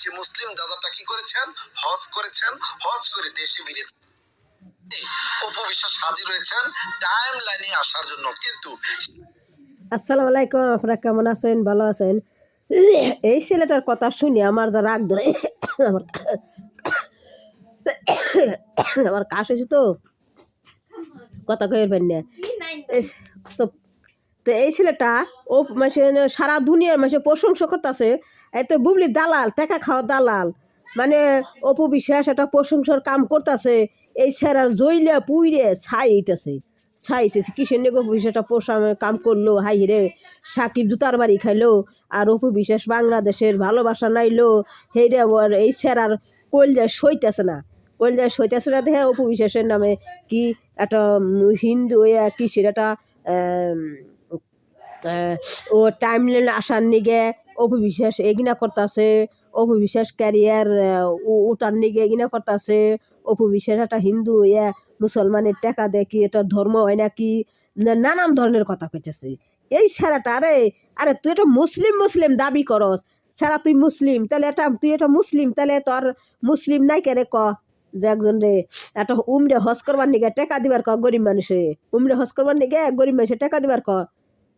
সে মুসলিম দাদাটা কি করেছেন? হজ করেছেন হজ করে দেশে ফিরেছেন। অপু বিশ্বাস হাজির হয়েছেন টাইম লাইনে আসার জন্য। কিন্তু আসসালামু আলাইকুম আপনারা কেমন আছেন? ভালো আছেন? এই ছেলেটার কথা শুনে আমার যা রাগ ধরে আমার আমার কাশ হয়েছে তো। কথা কয়ে পারি না সব তো এই ছেলেটা, ও মাসে সারা দুনিয়ার মাসে প্রশংসা করতেছে, এই তো বুবলি দালাল, টাকা খাওয়া দালাল। মানে অপু বিশ্বাস একটা প্রশংসার কাম করতেছে, এই ছেড়ার জইলে পুইরে ছাই হইতেছে, ছাই কিসের নেগে অপু বিশ্বাসটা পোষা কাম করল, হাই রে, সাকিব জুতার বাড়ি খাইলো, আর অপু বিশ্বাস বাংলাদেশের ভালোবাসা নাইলো হেইরে এই ছেড়ার কলজায় সইতেছে না। কলজায় সইতেছে না দেখে অপু বিশ্বাসের নামে কি একটা হিন্দু ইয়া কিসের একটা ও টাইম লাইন আসার নিগে অপবিশ্বাস এগিনা করতেছে, অপবিশ্বাস ক্যারিয়ার উঠার নিগে এগিনা করতেছে, অপবিশ্বাস একটা হিন্দু, ইয়া, মুসলমানের টাকা কি, এটা ধর্ম হয় নাকি নানান ধরনের কথা কইতেছে। এই স্যারাটা আরে আরে, তুই এটা মুসলিম মুসলিম দাবি করস। স্যারা তুই মুসলিম, তাহলে এটা, তুই এটা মুসলিম, তাহলে তোর মুসলিম নাই কে রে ক? যে একজন রে, একটা উমরে হস করবার নিগে টাকা দিবার ক গরিব মানুষে? উমরে হস করবার নিগে গরিব মানুষে টাকা দিবার ক?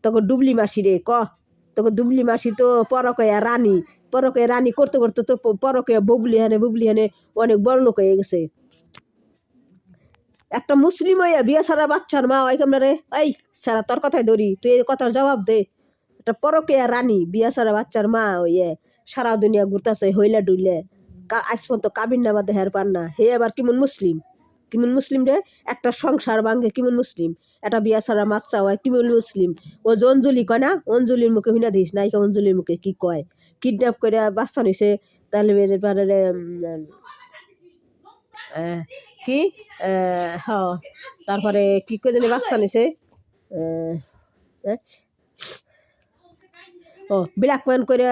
তোকে ডুবলি মাসি রে, ক? তোকে ডুবলি মাসি তো পরকয়া রানী পরকয়া রানী করতে করতে তো পরকয়া ববলি হানে, বুবলি হানে অনেক বড় লোক হয়ে গেছে। একটা মুসলিম হইয়া বিয়ে সারা বাচ্চার মা ওই কেমন রে? এই, সারা তোর কথাই ধরি, তুই এই কথার জবাব দে। একটা পরকয়া রানী, বিয়ে সারা বাচ্চার মা ওইয়ে সারা দুনিয়া ঘুরতাছে, হইলা ডুইলে। আজ পর্যন্ত কাবিন নামা দেহার পান না, হে আবার কেমন মুসলিম? কেমন মুসলিম রে? একটা সংসার ভাঙ্গে কিমন মুসলিম। একটা বিয়া সারা মাচ্চা হয় কেমন মুসলিম। ও যে অঞ্জলি কয় না? অঞ্জলির মুখে হুইনা দিস না অঞ্জলির মুখে কি কয়? কিডন্যাপ করে বাচ্চা নিছে তাহলে আহ, কি? হ তারপরে কি করে জানি বাচ্চা নিছে? ও ব্ল্যাকম্যান করে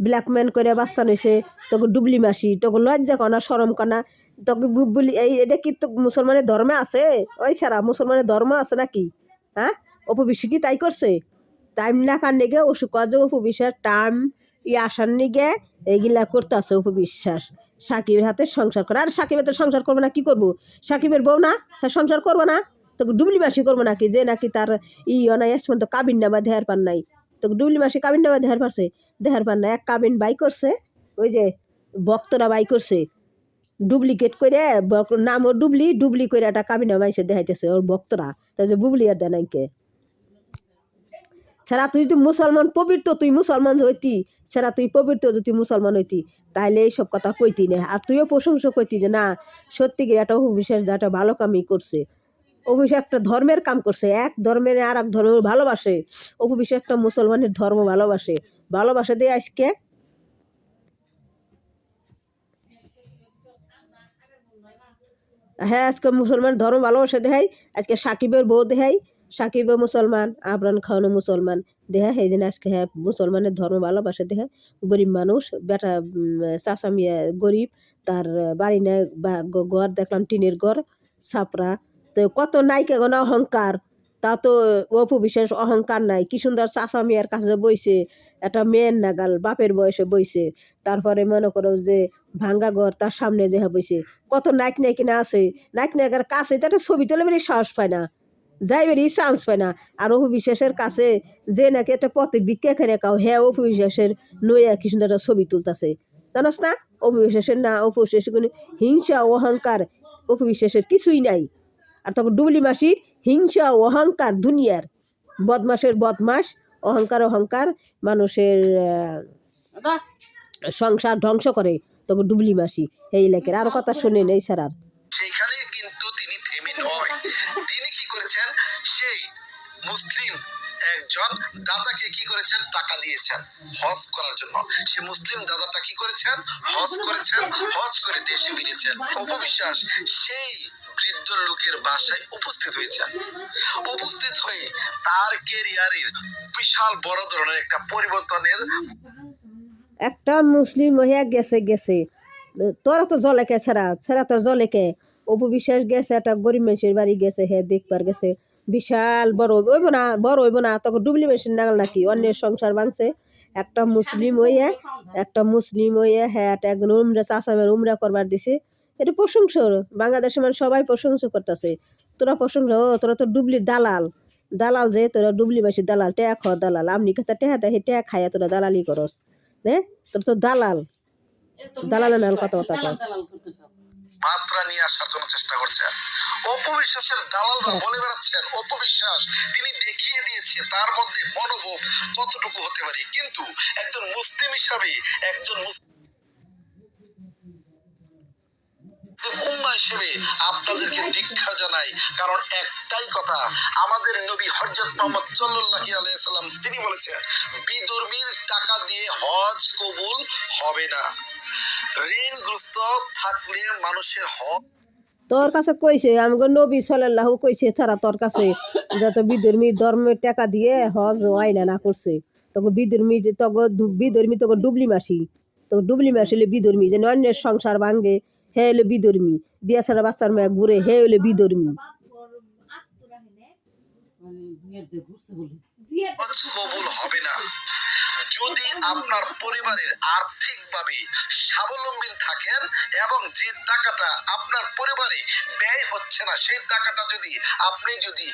ব্ল্যাকম্যান করে বাচ্চা নিছে তোকে ডুবলি মাসি তোকে লজ্জা কনা সরম কনা তোকে বলি এই, এটা কি তো মুসলমানের ধর্মে আছে? ওই সারা, মুসলমানের ধর্ম আছে নাকি? হ্যাঁ? অপবিশ্ব কি তাই করছে? টাইম না কার নিগে ওষুধ কাজ উপবিশ্বাস টাইম ই আসার নিগে এইগুলা করতে আছে উপবিশ্বাস সাকিবের হাতে সংসার করে। আর সাকিবের হাতে সংসার করব না, কি করব? সাকিবের বউ না? হ্যাঁ সংসার করব না? তোকে ডুবলি মাসি করব নাকি? যে নাকি তার ই অনায়াস পর্যন্ত কাবিন নামা দেহার পান নাই। তোকে ডুবলি মাসি কাবিন নামা দেহার পারছে? দেহার পান না এক কাবিন বাই করছে, ওই যে ভক্তরা বাই করছে। ডুপ্লিকেট করে নাম ওর ডুবলি ডুবলি করে একটা কাবিনা মাইসে দেখাইতেছে ওর ভক্তরা। তাই যে বুবলি আর দেয় নাইকে। সেরা তুই যদি মুসলমান পবিত্র, তুই মুসলমান হইতি। সেরা তুই পবিত্র যদি মুসলমান হইতি তাহলে এইসব কথা কইতি না। আর তুইও প্রশংসা কইতি যে না, সত্যি কি একটা অভিশ্বাস যা একটা ভালো কামই করছে। অভিশ্বাস একটা ধর্মের কাম করছে। এক ধর্মের আর এক ধর্ম ভালোবাসে। অভিশ্বাস একটা মুসলমানের ধর্ম ভালোবাসে। ভালোবাসে দিয়ে আজকে হ্যাঁ আজকে মুসলমান ধর্ম ভালোবাসে দেখাই। আজকে সাকিবের বউ দেখাই। সাকিবও মুসলমান, আবরান খাওয়ানো মুসলমান। দেহা সেই দিন আজকে হ্যাঁ মুসলমানের ধর্ম ভালোবাসে দেহা গরিব মানুষ, বেটা চাচা মিয়া গরিব, তার বাড়ি নেয় বা ঘর দেখলাম, টিনের ঘর, ছাপরা। তো কত নাইকে গোনা অহংকার। তা তো অপু বিশেষ অহংকার নাই। কি সুন্দর চাচা মিয়ার কাছে বইছে, একটা মেয়ের নাগাল, বাপের বয়সে বইছে। তারপরে মনে করো যে ভাঙ্গা ঘর তার সামনে যে বইছে। কত নাইক নাইকি না আছে। নাইক নায়িকার কাছে তো একটা ছবি তোলে বেরিয়ে সাহস পায় না। যাই বেরিয়ে চান্স পায় না। আর অপু বিশ্বাসের কাছে যে নাকি একটা পথে ভিক্ষা খেয়ে কাও হ্যাঁ অপু বিশ্বাসের নইয়া কি সুন্দর একটা ছবি তুলতাছে। জানোস না? অপু বিশ্বাসের না অপু বিশ্বাসের কোনো হিংসা অহংকার অপু বিশ্বাসের কিছুই নাই। আর তখন ডুবলি মাসির হিংসা অহংকার দুনিয়ার। বদমাসের বদমাস অহংকার অহংকার মানুষের সংসার ধ্বংস করে। তখন ডুবলি মাসি, এই এলাকার আরও কথা শুনেন, এই ছাড়ার সেইখানে কিন্তু তিনি থেমে নয়। তিনি কি করেছেন? সেই মুসলিম একজন দাদাকে কি করেছেন? টাকা দিয়েছেন হজ করার জন্য। সে মুসলিম দাদাটা কি করেছেন? হজ করেছেন, হজ করে দেশে ফিরেছেন। অপবিশ্বাস, সেই বৃদ্ধ লোকের বাসায় উপস্থিত হয়েছেন। উপস্থিত হয়ে তার কেরিয়ারের বিশাল বড় ধরনের একটা পরিবর্তনের একটা মুসলিম মহিলা গেছে গেছে। তোরা তো জলে কে, ছাড়া ছাড়া তোর জলে কে? অপু বিশ্বাস গেছে, একটা গরিব মানুষের বাড়ি গেছে হ্যাঁ দেখবার গেছে। বিশাল বড় হইব না, বড় হইব না, তখন ডুবলি মেশিন নাগাল নাকি? অন্যের সংসার ভাঙছে একটা মুসলিম হইয়া, একটা মুসলিম হইয়া হ্যাঁ একটা একজন উমরা চাষামের উমরা করবার দিছে। এটা প্রশংসা বাংলাদেশে মানে সবাই প্রশংসা করতেছে। তোরা প্রশংসা, ও, তোরা তো ডুবলি দালাল। দালাল যে, তোরা ডুবলি মাসি দালাল, টেয়া খাওয়া দালাল। আমনি কথা টেহা দেয় টেয়া খাইয়া তোরা দালালি করস। হ্যাঁ তোর তো দালাল। দালাল দালাল কথা কথা মাত্রা নিয়ে আসার জন্য চেষ্টা করছেন। অপবিশ্বাসের দালালরা বলে বেড়াচ্ছেন অপবিশ্বাস তিনি দেখিয়ে দিয়েছে তার মধ্যে মনোভাব কতটুকু হতে পারে। কিন্তু একজন মুসলিম হিসাবে একজন মুসলিম উম্মা হিসেবে আপনাদেরকে দীক্ষা জানাই। কারণ একটাই কথা, আমাদের নবী মোহাম্মদ তিনি বলেছেন বিধর্মীর টাকা দিয়ে হজ কবুল হবে না। ঋণগ্রস্ত থাকলে মানুষের হক তোর কাছে কইছে আমাকে নবী সাল্লাহ কইছে, তারা তোর কাছে যত বিধর্মী ধর্মের টাকা দিয়ে হজ আইনা না করছে। তোকে বিধর্মী তোকে বিধর্মী তোকে ডুবলি মাসি। তোকে ডুবলি মাসি হলে বিধর্মী যে অন্যের সংসার ভাঙ্গে। হে হলে বিধর্মী। বিয়া ছাড়া বাচ্চার মেয়ে ঘুরে হে হলে বিধর্মী। কবুল হবে না। যদি আপনার পরিবারের আর্থিকভাবে স্বাবলম্বী থাকেন এবং যে টাকাটা আপনার পরিবারে ব্যয় হচ্ছে না, সেই টাকাটা যদি আপনি যদি